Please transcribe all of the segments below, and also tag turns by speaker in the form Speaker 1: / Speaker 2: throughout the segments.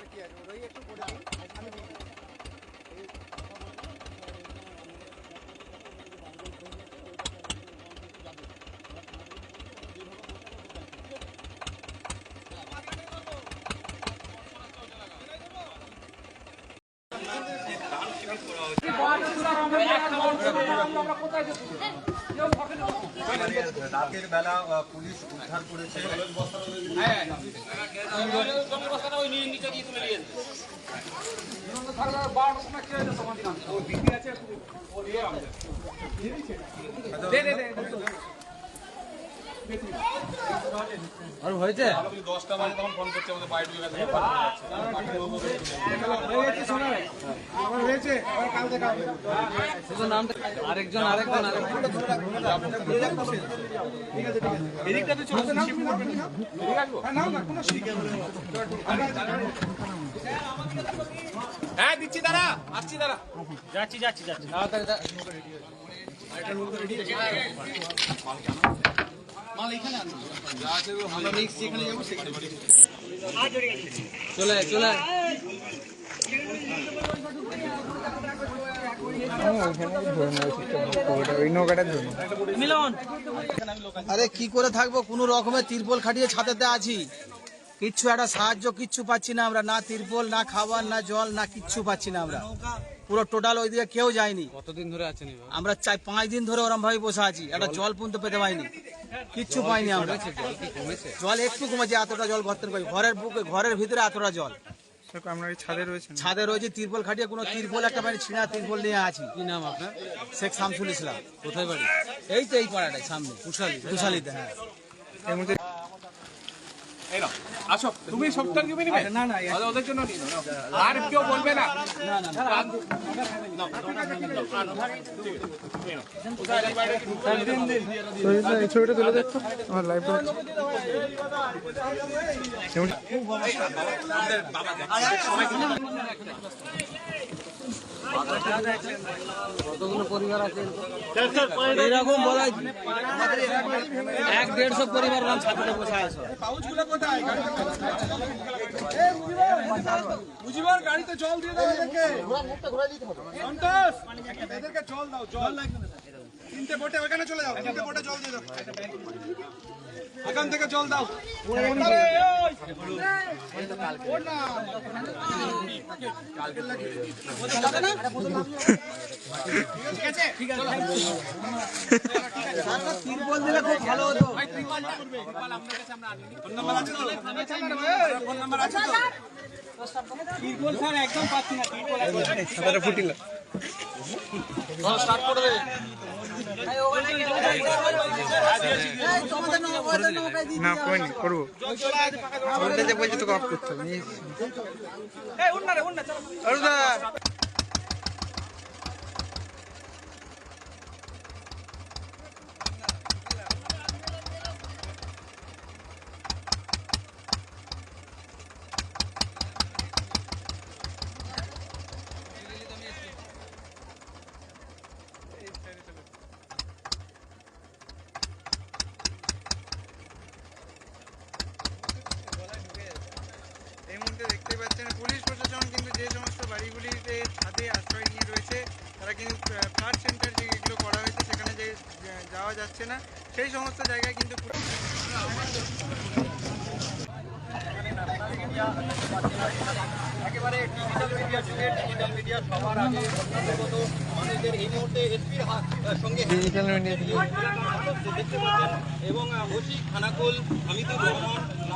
Speaker 1: করার কি আছে ওরাই একটু করে দিন আমি দিই।
Speaker 2: রাতের বেলা পুলিশ উদ্ধার করেছে।
Speaker 3: আরেকজন আরেকজন আরেকজন।
Speaker 4: হ্যাঁ দিচ্ছি দাঁড়া আসছি দাঁড়া
Speaker 3: যাচ্ছি যাচ্ছি যাচ্ছি। চলে চলে
Speaker 5: আরে কি করে থাকব? কোনো রকমের তিরপল খাটিয়ে ছাদেতে আছি। কিচ্ছু একটা সাহায্য কিচ্ছু পাচ্ছি না আমরা। না তিরপল না খাবার না জল না কিচ্ছু পাচ্ছি না আমরা। পুরো টোটাল ওইদিকে কেউ যায়নি।
Speaker 3: কতদিন ধরে আছেন
Speaker 5: আমরা চাই পাঁচ দিন ধরে ওরম ভাবে বসে আছি। একটা জল পর্যন্ত পেতে পাইনি কিচ্ছু পাইনি আমরা।
Speaker 3: জল
Speaker 5: একটু কমেছে এতটা জল ঘর করে। ঘরের বুকে ঘরের ভিতরে এতটা জল।
Speaker 1: ছাদে রয়েছে
Speaker 5: ছাদে রয়েছে তিরপল খাটিয়ে কোনো তিরপল একটা মানে ছিঁড়া তিরপল নিয়ে আছি।
Speaker 3: কি নাম আপনার?
Speaker 5: শেখ শামসুল ইসলাম।
Speaker 3: কোথায় বাড়ি?
Speaker 5: এই তো এই পাড়াটাই সামনে।
Speaker 3: কুশালী
Speaker 5: কুশালিতে হ্যাঁ।
Speaker 4: এই নাও, আসো তুমি সবটার নিবে? না না ওদের জন্য নিয়ে নাও, নাও। আর কেউ বলবে না।
Speaker 1: এই ছবিটা তুলে দেখতো আমার লাইভ
Speaker 3: কতগুলো পরিবার আছে? এরকম বলা এক দেড়শো পরিবার ছাত্রটা বসে আছে।
Speaker 4: বুঝিবার গাড়িতে জল দিয়ে দাও এদেরকে। সন্তোষ এদেরকে জল দাও জল। তিনটে বোটে ওখানে চলে যাও তিনটে বোটে জল দিয়ে দাও। এখান থেকে জল দাও।
Speaker 5: তিরপল দিলে খুব ভালো হতো
Speaker 1: না করিনি করব। বলতে যে বলছি তোকে অফ করতে হবে। দেখতে পাচ্ছেন পুলিশ প্রশাসন কিন্তু যে সমস্ত বাড়িগুলিতে ছাদে আশ্রয় নিয়ে রয়েছে তারা কিন্তু ফ্লাড সেন্টার যেগুলো করা হয়েছে সেখানে যে যাওয়া যাচ্ছে না সেই সমস্ত জায়গায় কিন্তু
Speaker 2: একেবারে ডিজিটাল মিডিয়া যুগে ডিজিটাল মিডিয়া সবার আগে মানুষদের এই মুহূর্তে এসপির সঙ্গে
Speaker 1: ডিজিটাল মিডিয়া
Speaker 2: দেখতে পাচ্ছেন এবং ওসি খানাকুল হামিদুর রহমান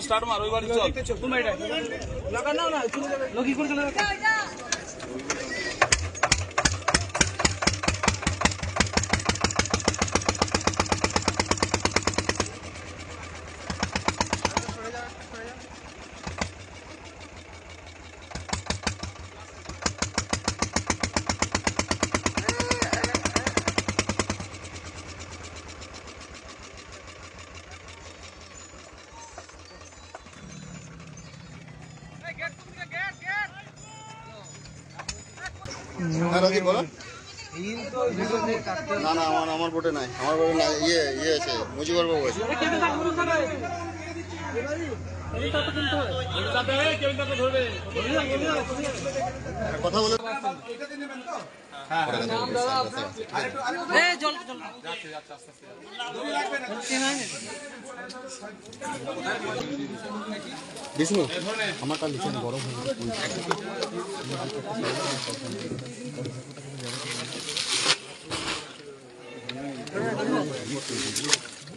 Speaker 6: স্টার্ট করো মাস্টারমশাই ছিলেন উনি তো টিচার হ্যাঁ রাজীব বলো না না আমার আমার বোটে নাই। আমার বোটে নাই। ইয়ে ইয়ে আছে মুজিবর বাবু আছে। কথা বলে বিষ্ণু আমার কাল লিখে গরম হয়ে গেছে।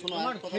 Speaker 6: শোনো, আর কথা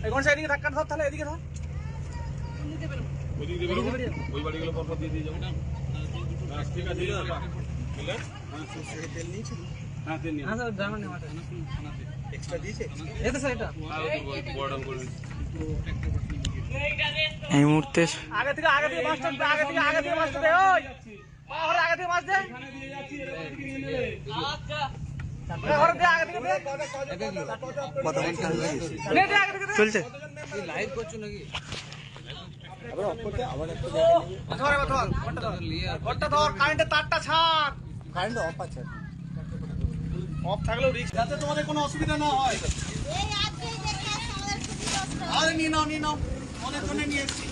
Speaker 1: হ্যাঁ
Speaker 2: কোন সাইড দিকে ধাক্কা ধর তাহলে এদিকে ধর। হ্যাঁ স্যার ড্রাইভার নেওয়া এক্সট্রা দিয়েছে? এটা স্যার এটা।
Speaker 1: এই মুহূর্তে
Speaker 2: আগে থেকে আগে থেকে মাছটা আগে থেকে আগে থেকে মাছটা দে ওই। আগে থেকে মাছ দে আগে
Speaker 1: চলছে
Speaker 2: তারটা ছাড়
Speaker 7: কারেন্ট অফ আছে
Speaker 2: অফ থাকলেও রিস্ক যাতে তোমাদের কোনো অসুবিধা না হয় আরে নিয়ে নাও নিয়ে নাও অনেক জন্য নিয়ে আছে।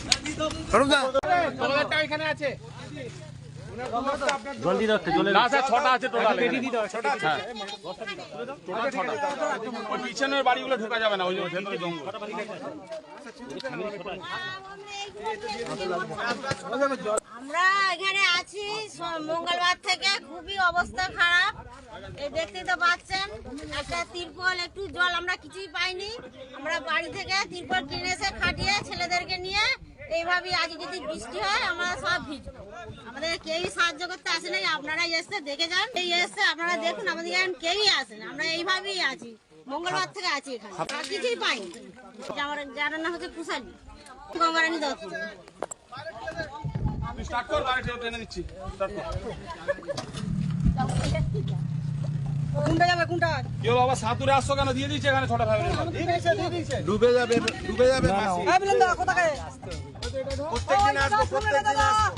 Speaker 5: না স্যার ছটা আছে টোটাল। হ্যাঁ টোটাল ছটা ওই পিছনের বাড়িগুলো ঢোকা যাবে না ওই যে ভেতরে জঙ্গল।
Speaker 8: আমরা এখানে আছি মঙ্গলবার থেকে খুবই অবস্থা খারাপ। এই দেখতেই তো পাচ্ছেন একটা তিরপল একটু জল আমরা কিছুই পাইনি। আমরা বাড়ি থেকে তিরপল কিনে এসে খাটিয়ে ছেলেদেরকে নিয়ে। এইভাবে আজ যদি বৃষ্টি হয় আমরা সব ভিজবো। আমাদের কেউই সাহায্য করতে আসে নাই আপনারাই এসছে দেখে যান। এই এসছে আপনারা দেখুন আমাদের এখানে কেউই আসেন আমরা এইভাবেই আছি মঙ্গলবার থেকে আছি এখানে। আর কিছুই পাইনি। আমার যার নাম হচ্ছে কুশালি গঙ্গারানী দত্ত।
Speaker 5: স্টার্ট কর গাড়ি টেনে দিচ্ছি স্টার্ট কর।
Speaker 2: কোনটা যাবে কোনটা?
Speaker 5: কি বাবা সাঁতুরে আসছো কেন? দিয়ে দিচ্ছে এখানে ছটা ফ্যামিলি
Speaker 3: ডুবে যাবে ডুবে যাবে মাসি।
Speaker 2: কোথায়
Speaker 3: প্রত্যেকদিন আসব প্রত্যেকদিন আসব।